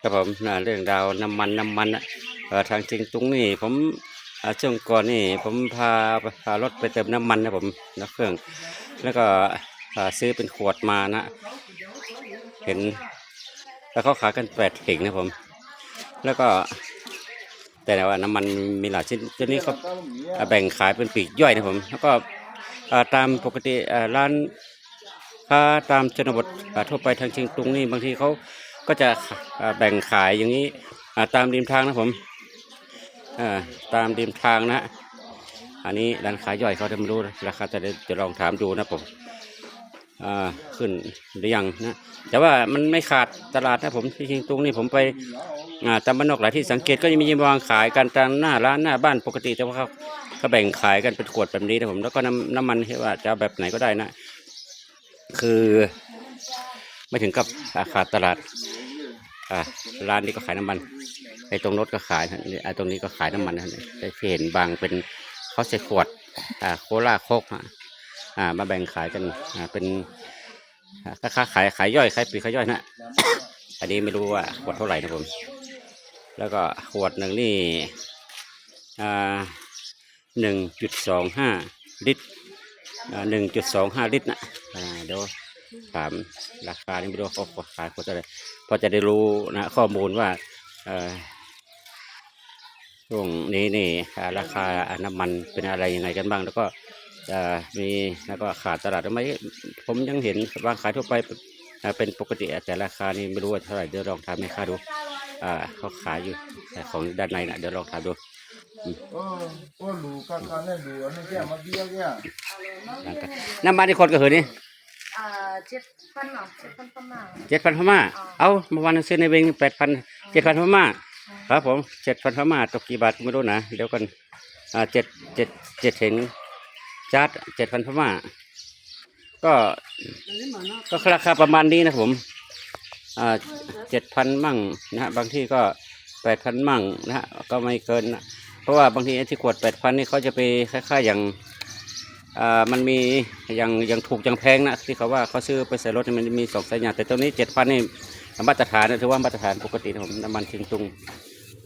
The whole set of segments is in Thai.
ครับผมนะเรื่องราวน้ำมันน้ำมันอะเอ่อทางจริงตรงนี้ผมช่วงก่อนนี่ผมพาพารถไปเติมน้ำมันนะผมนะเครื่อง แล้วก็ซื้อเป็นขวดมานะ เห็น แล้วเขาขายกันแปดเข่งนะผม แล้วก็ แต่ว่าน้ำมันมีหลายชนิดตัวนี้เขาแบ่งขายเป็นปีกย่อยนะผม แล้วก็ตามปกติร้านค้าตามชนบททั่วไปทางเชียงตุงนี่บางทีเขา ก็จะแบ่งขายอย่างนี้ตามริมทางนะผมตามริมทางนะอันนี้ร้านขายย่อยเขาจะไม่รู้ราคาแต่จะลองถามดูนะผมขึ้นหรือยังนะแต่ว่ามันไม่ขาดตลาดนะผมที่เชียงตุงนี่ผมไปตามบ้านนอกหลายที่สังเกตก็ยังมีวางขายกันตามหน้าร้านหน้าบ้านปกติแต่ว่าเขาก็แบ่งขายกันเป็นขวดแบบนี้นะผมแล้วก็น้ำน้ำมันที่ว่าจะเอาแบบไหนก็ได้นะ คือไม่ถึงกับขาดตลาด อ่าร้านนี้ก็ขายน้ำมันไอ้ตรงรถก็ขายนะไอ้ตรงนี้ก็ขายน้ำมันนะได้เห็นบางเป็นเขาใส่ขวดอ่าโคลาโคกอะอ่ามาแบ่งขายกันอ่าเป็นราคาขายขายย่อยขายปีขายย่อยนะอันนี้ไม่รู้ว่าขวดเท่าไหร่นะผม แล้วก็ขวดหนึ่งนี่อ่าหนึ่งจุดสองห้าลิตรหนึ่งจุดสองห้าลิตรนะอ่าเดี๋ยว ถามราคานี่ไม่รู้ว่าเขาขายขวดเท่าไหร่พอจะได้รู้นะข้อมูลว่าเอ่อช่วงนี้นี่อ่าราคาน้ำมันเป็นอะไรยังไงกันบ้าง แล้วก็จะมีแล้วก็ขาดตลาดหรือไม่ผมยังเห็นวางขายทั่วไปอ่าเป็นปกติแต่ราคานี่ไม่รู้ว่าเท่าไหร่เดี๋ยวลองถามแม่ค้าดูอ่าเขาขายอยู่แต่ของด้านในนะเดี๋ยวลองถามดูเออก็ดูกันกันได้ดูอันนี้แกมาเบี้ยแกน้ำมันที่คนก็เหือนี่อ่า เจ็ดพันเนาะเจ็ดพันประมาณเจ็ดพันพม่า เอาเมื่อวานซื้อในเวงแปดพันเจ็ดพันพม่า ครับผมเจ็ดพันพม่าตกกี่บาทก็ไม่รู้นะ เดี๋ยวกันอ่าเจ็ดเจ็ดเจ็ดเห็นจัดเจ็ดพันพม่า ก็ก็ราคาประมาณนี้นะผมอ่าเจ็ดพันมั่งนะฮะบางที่ก็แปดพันมั่งนะฮะก็ไม่เกินนะเพราะว่าบางทีไอ้ที่ขวดแปดพันนี่เขาจะไปคล้ายๆอย่างอ่า มันมีอย่างอย่างถูกอย่างแพงนะที่เขาว่าเขาซื้อไปใส่รถมันมีสองสายยางแต่ตัวนี้เจ็ดพันนี่มาตรฐานนะถือว่ามาตรฐานปกตินะผมน้ำมันเชียงตุง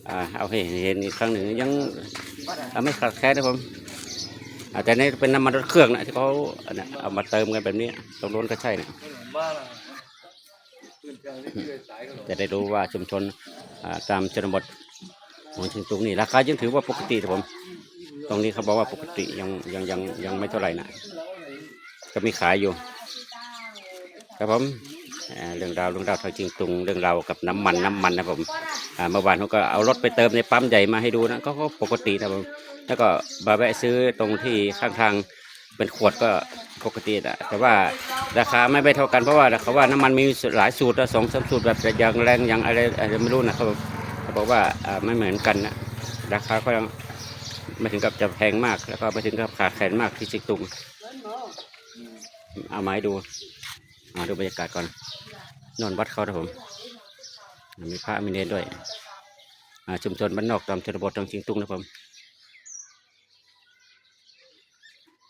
อ่าเอาให้เห็นอีกครั้งหนึ่งยังไม่ขาดแคลนนะผมแต่นี่เป็นน้ำมันรถเครื่องนะที่เขาเอามาเติมกันแบบนี้ตรงโน้นก็ใช่นะจะได้รู้ว่าชุมชนตามชนบทของเชียงตุงนี่ราคายังถือว่าปกตินะผม ตรงนี้เขาบอกว่าปกติยังยังยังยังไม่เท่าไหร่นะก็มีขายอยู่ ครับผมเรื่องราวเรื่องราวทางเชียงตุงเรื่องราวกับน้ำมันน้ำมันนะผมเมื่อวานเขาก็เอารถไปเติมในปั๊มใหญ่มาให้ดูนะก็ก็ปกตินะผมแล้วก็มาแวะซื้อตรงที่ข้างทางเป็นขวดก็ปกตินะแต่ว่าราคาไม่ไปเท่ากันเพราะว่าเขาว่าน้ำมันมีหลายสูตรสองสามสูตรแบบอย่างแรงอย่างอะไรอะไรไม่รู้นะเขาเขาบอกว่าอ่าไม่เหมือนกันนะราคาก็ยัง ไม่ถึงกับจะแพงมาก แล้วก็ไม่ถึงกับขาดแคลนมากที่ชิงตุงเอาไม้ดูเอาดูบรรยากาศก่อนนอนวัดเขาครับผมมีพระมีเนรด้วยอ่าชุมชนบ้านนอกตามชนบททางชิงตุงนะผม